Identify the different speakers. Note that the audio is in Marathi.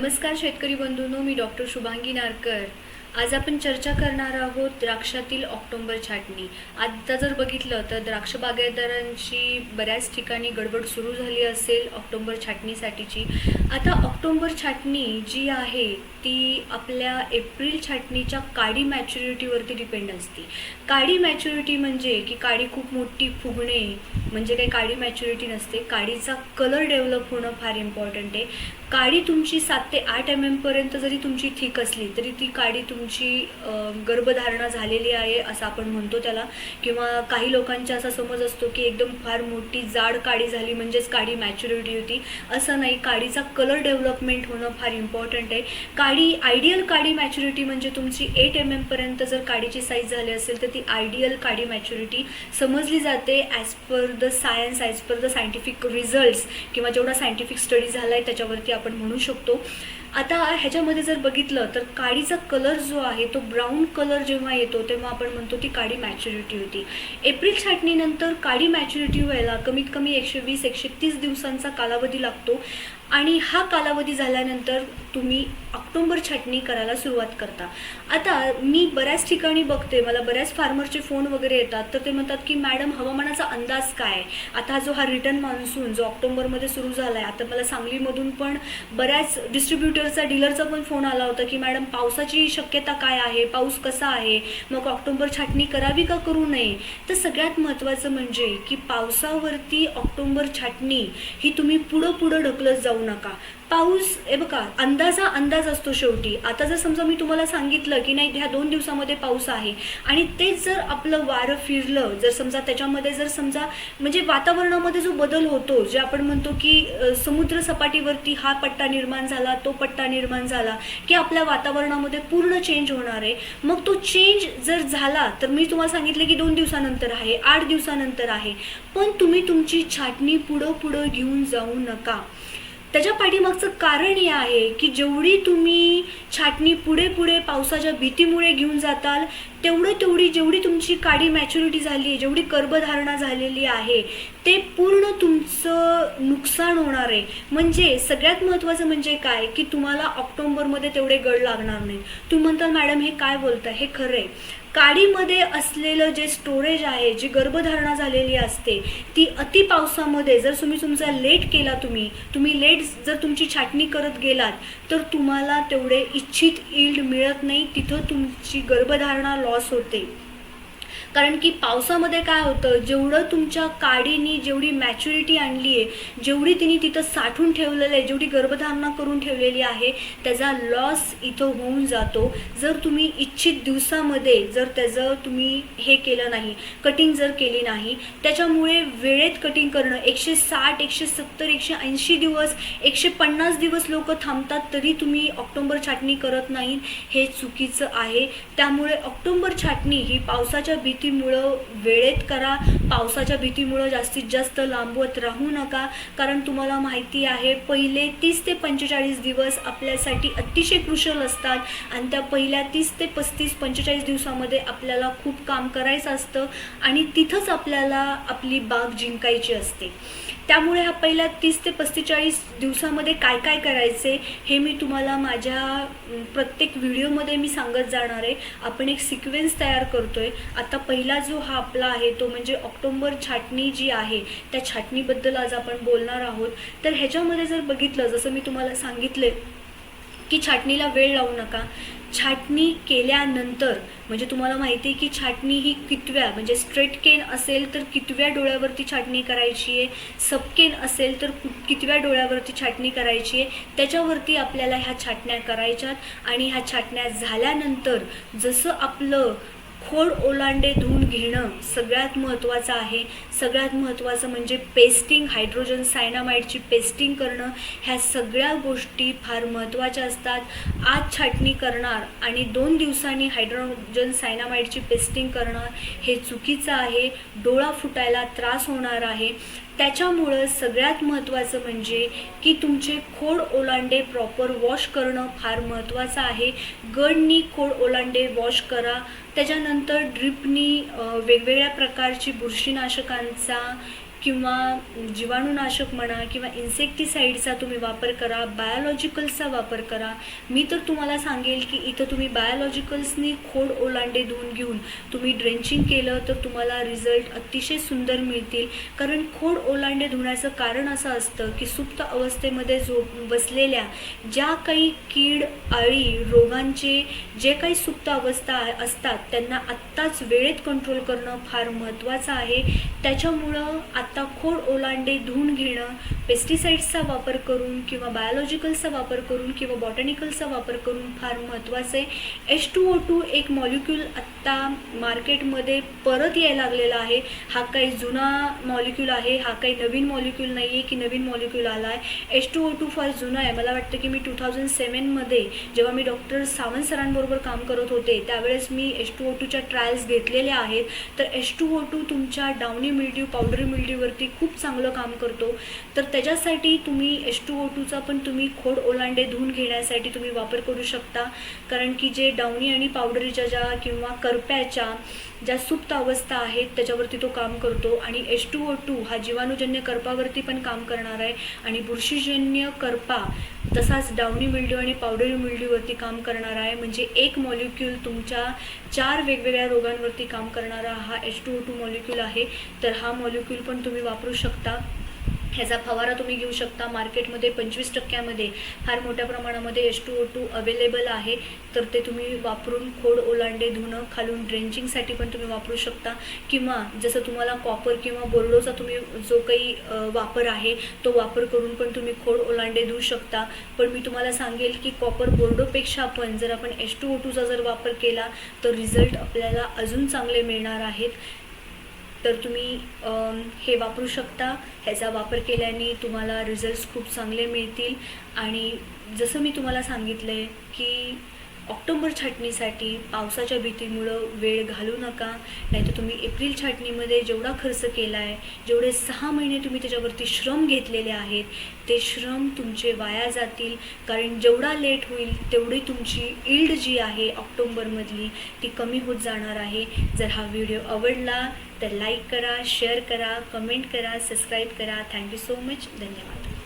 Speaker 1: नमस्कार शेतकरी बंधूंनो मी डॉक्टर शुभांगी नारकर. आज आपण चर्चा करणार आहोत द्राक्षातील ऑक्टोंबर छाटणी. आता जर बघितलं तर द्राक्ष बागायतदारांची बऱ्याच ठिकाणी गडबड सुरू झाली असेल ऑक्टोंबर छाटणीसाठीची. आता ऑक्टोंबर छाटणी जी आहे ती आपल्या एप्रिल छाटणीच्या काडी मॅच्युरिटीवरती डिपेंड असते. काडी मॅच्युरिटी म्हणजे की काडी खूप मोठी फुगणे म्हणजे काही काडी मॅच्युरिटी नसते. काडीचा कलर डेव्हलप होणं फार इम्पॉर्टंट आहे. काडी तुमची सात ते आठ एम एमपर्यंत जरी तुमची थिक असली तरी ती काडी तुम तुमची गर्भधारणा झालेली आहे असं आपण म्हणतो त्याला. किंवा काही लोकांचा असा समज असतो की एकदम फार मोठी जाड काडी झाली म्हणजेच काडी मॅच्युरिटी होती. असं नाही काडीचा कलर डेव्हलपमेंट होणं फार इम्पॉर्टंट आहे. काडी आयडियल काडी मॅच्युरिटी म्हणजे तुमची एट एम एमपर्यंत जर काडीची साईज झाली असेल तर ती आयडियल काडी मॅच्युरिटी समजली जाते as per the science as per the scientific results किंवा जेवढा सायंटिफिक स्टडी झाला आहे त्याच्यावरती आपण म्हणू शकतो. आता ह्याच्यामध्ये जर बघितलं तर काडीचा कलर जो आहे तो ब्राऊन कलर जेव्हा येतो तेव्हा आपण म्हणतो ती काडी मॅच्युरिटी होती. एप्रिल छाटणीनंतर काडी मॅच्युरिटी व्हायला कमीत कमी एकशे वीस एकशे तीस दिवसांचा कालावधी लागतो. आणि हा कालावधी झाल्यानंतर तुम्ही ऑक्टोंबर छाटणी करायला सुरुवात करता. आता मी बऱ्याच ठिकाणी बघते मला बऱ्याच फार्मरचे फोन वगैरे येतात तर ते म्हणतात की मॅडम हवामानाचा अंदाज काय आहे? आता जो हा रिटर्न मान्सून जो ऑक्टोबरमध्ये सुरू झाला आहे आता मला सांगलीमधून पण बऱ्याच डिस्ट्रीब्युटरचा डीलरचा पण फोन आला होता की मॅडम पावसाची शक्यता काय आहे? पाऊस कसा आहे? मग ऑक्टोबर छाटणी करावी का करू नये? तर सगळ्यात महत्त्वाचं म्हणजे की पावसावरती ऑक्टोबर छाटणी ही तुम्ही पुढं पुढं ढकलत जाऊ नका. पाऊस हे बघा अंदाजा अंदाज असतो शेवटी. आता जर समजा मी तुम्हाला सांगितलं की नाही ह्या दोन दिवसामध्ये पाऊस आहे आणि तेच जर आपलं वारं फिरलं जर समजा त्याच्यामध्ये जर समजा म्हणजे वातावरणामध्ये जो बदल होतो जे आपण म्हणतो की समुद्र सपाटीवरती हा पट्टा निर्माण झाला तो पट्टा निर्माण झाला की आपल्या वातावरणामध्ये पूर्ण चेंज होणार आहे. मग तो चेंज जर झाला तर मी तुम्हाला सांगितलं की दोन दिवसानंतर आहे आठ दिवसानंतर आहे. पण तुम्ही तुमची छाटणी पुढं पुढं घेऊन जाऊ नका. त्याच्या पाठीमागचं कारण हे आहे की जेवढी तुम्ही छाटणी पुढे पुढे पावसाच्या भीतीमुळे घेऊन जाताल तेवढं तेवढी जेवढी तुमची काडी मॅच्युरिटी झाली आहे जेवढी गर्भधारणा झालेली आहे ते पूर्ण तुमचं नुकसान होणार आहे. म्हणजे सगळ्यात महत्त्वाचं म्हणजे काय? की तुम्हाला ऑक्टोबरमध्ये तेवढे गड लागणार नाही. तुम्ही म्हणताल मॅडम हे काय बोलताय? हे खरं आहे. काडीमध्ये असलेलं जे स्टोरेज आहे जी गर्भधारणा झालेली असते ती अति पावसामध्ये जर तुम्ही तुमचा लेट केला तुम्ही तुम्ही लेट जर तुमची छाटणी करत गेलात तर तुम्हाला तेवढे इच्छित इल्ड मिळत नाही. तिथं तुमची गर्भधारणा लॉस होते. कारण की पावसामध्ये काय होतं जेवढं तुमच्या काडीनी जेवढी मॅच्युरिटी आणली आहे जेवढी तिने तिथं साठून ठेवलेलं आहे जेवढी गर्भधारणा करून ठेवलेली आहे त्याचा लॉस इथं होऊन जातो. जर तुम्ही इच्छित दिवसामध्ये जर त्याचं तुम्ही हे केलं नाही कटिंग जर केली नाही त्याच्यामुळे वेळेत कटिंग करणं एकशे साठ एकशे सत्तर एकशे ऐंशी दिवस एकशे पन्नास दिवस लोक थांबतात तरी तुम्ही ऑक्टोंबर छाटणी करत नाही हे चुकीचं आहे. त्यामुळे ऑक्टोंबर छाटणी ही पावसाच्या भीतीमुळं वेळेत करा पावसाच्या भीतीमुळं जास्तीत जास्त लांबवत राहू नका. कारण तुम्हाला माहिती आहे पहिले तीस ते पंचेचाळीस दिवस आपल्यासाठी अतिशय क्रुशल असतात. आणि त्या पहिल्या तीस ते पस्तीस पंचेचाळीस दिवसामध्ये आपल्याला खूप काम करायचं असतं. आणि तिथंच आपल्याला आपली बाग जिंकायची असते. त्यामुळे हा पहिल्या तीस ते पस्तेचाळीस दिवसामध्ये काय काय करायचे हे मी तुम्हाला माझ्या प्रत्येक व्हिडिओमध्ये मी सांगत जाणार आहे. आपण एक सिक्वेन्स तयार करतोय. आता पहिला जो हा आपला आहे तो म्हणजे ऑक्टोंबर छाटणी जी आहे त्या छाटणीबद्दल आज आपण बोलणार आहोत. तर ह्याच्यामध्ये जर बघितलं जसं मी तुम्हाला सांगितलं की छाटणीला वेळ लावू नका. छाटणी केल्यानंतर म्हणजे तुम्हाला माहिती आहे की छाटणी ही कितव्या म्हणजे स्ट्रेट केन असेल तर कितव्या डोळ्यावरती छाटणी करायची आहे? सबकेन असेल तर कितव्या डोळ्यावरती छाटणी करायची आहे? त्याच्यावरती आपल्याला ह्या छाटण्या करायच्यात आणि ह्या छाटण्या झाल्यानंतर जसं आपलं खोड ओलांडे धुवून घेणं सगळ्यात महत्त्वाचं आहे. सगळ्यात महत्त्वाचं म्हणजे पेस्टिंग हायड्रोजन सायनामाइडची पेस्टिंग करणं ह्या सगळ्या गोष्टी फार महत्त्वाच्या असतात. आज छाटणी करणार आणि दोन दिवसांनी हायड्रोजन सायनामाइडची पेस्टिंग करणं हे चुकीचं आहे. डोळा फुटायला त्रास होणार आहे. त्याच्यामुळं सगळ्यात महत्त्वाचं म्हणजे की तुमचे खोड ओलांडे प्रॉपर वॉश करणं फार महत्त्वाचं आहे. गडनी खोड ओलांडे वॉश करा. त्याच्यानंतर ड्रिपनी वेगवेगळ्या प्रकारची बुरशीनाशकांचा किंवा जीवाणूनाशक म्हणा किंवा इन्सेक्टिसाईडचा तुम्ही वापर करा बायोलॉजिकल्सचा वापर करा. मी तर तुम्हाला सांगेल की इथं तुम्ही बायोलॉजिकल्सनी खोड ओलांडे धुवून घेऊन तुम्ही ड्रेंचिंग केलं तर तुम्हाला रिझल्ट अतिशय सुंदर मिळतील. कारण खोड ओलांडे धुण्याचं कारण असं असतं की सुप्त अवस्थेमध्ये झोप बसलेल्या ज्या काही कीड आळी रोगांचे जे काही सुप्त अवस्था असतात त्यांना आत्ताच वेळेत कंट्रोल करणं फार महत्त्वाचं आहे. त्याच्यामुळं आता खोड ओलांडे धुवून घेणं पेस्टिसाईड्सचा वापर करून किंवा बायोलॉजिकलचा वापर करून किंवा बॉटॅनिकलचा वापर करून फार महत्त्वाचं आहे एच टू ओ टू एक मॉलिक्यूल आत्ता मार्केटमध्ये परत यायला लागलेला आहे. हा काही जुना मॉलिक्यूल आहे हा काही नवीन मॉलिक्यूल नाही आहे की नवीन मॉलिक्यूल आला आहे एच टू ओ टू फार जुना आहे. मला वाटतं की मी टू थाउजंड सेवनमध्ये जेव्हा मी डॉक्टर सावंत सरांबरोबर काम करत होते त्यावेळेस मी एच टू ओ टूच्या ट्रायल्स घेतलेल्या आहेत. तर एच टू ओ टू तुमच्या डाउनी मिल्ड्यू पावडरी पातळीवरती खूप चांगलं काम करतो. तर त्याच्यासाठी तुम्ही एच टू ओ टूचा पण तुम्ही खोड ओलांडे धुवून घेण्यासाठी तुम्ही वापर करू शकता. कारण की जे डाउनी आणि पावडरीच्या ज्या किंवा करप्याच्या ज्या सुप्त अवस्था आहेत त्याच्यावरती तो काम करतो. आणि एच टू ओ टू हा जीवाणूजन्य करपावरती पण काम करणार आहे. आणि बुरशीजन्य करपा तसाच डाउनी मिल्ड्यू आणि पावडरी मिल्ड्यूवरती काम करणारा आहे. म्हणजे एक मॉलिक्यूल तुमच्या चार वेगवेगळ्या रोगांवरती काम करणारा हा H two O two molecule आहे. तर हा मॉलिक्यूल पण तुम्ही वापरू शकता. ह्याचा फवारा तुम्ही घेऊ शकता. मार्केटमध्ये पंचवीस टक्क्यामध्ये फार मोठ्या प्रमाणामध्ये S two O two available आहे. तर ते तुम्ही वापरून खोड ओलांडे धुणं खालून ड्रेंचिंगसाठी पण तुम्ही वापरू शकता. किंवा जसं तुम्हाला कॉपर किंवा बोर्डोचा तुम्ही जो काही वापर आहे तो वापर करून पण तुम्ही खोड ओलांडे धुऊ शकता. पण मी तुम्हाला सांगेल की कॉपर बोर्डोपेक्षा पण जर आपण एस टू ओ टूचा जर वापर केला तर रिझल्ट आपल्याला अजून चांगले मिळणार आहेत. तर तुम्ही हे वापरू शकता. ह्याचा वापर केल्याने तुम्हाला रिझल्ट्स खूप चांगले मिळतील. आणि जसं मी तुम्हाला सांगितलं आहे की ऑक्टोबर छाटणीसाठी पावसाच्या भीतीमुळं वेळ घालू नका नाहीतर तुम्ही एप्रिल छाटणीमध्ये जेवढा खर्च केला आहे जेवढे सहा महिने तुम्ही त्याच्यावरती श्रम घेतलेले आहेत ते श्रम तुमचे वाया जातील. कारण जेवढा लेट होईल तेवढी तुमची इल्ड जी आहे ऑक्टोबरमधली ती कमी होत जाणार आहे. जर हा व्हिडिओ आवडला तर लाईक करा शेअर करा कमेंट करा सबस्क्राईब करा. Thank you so much. धन्यवाद.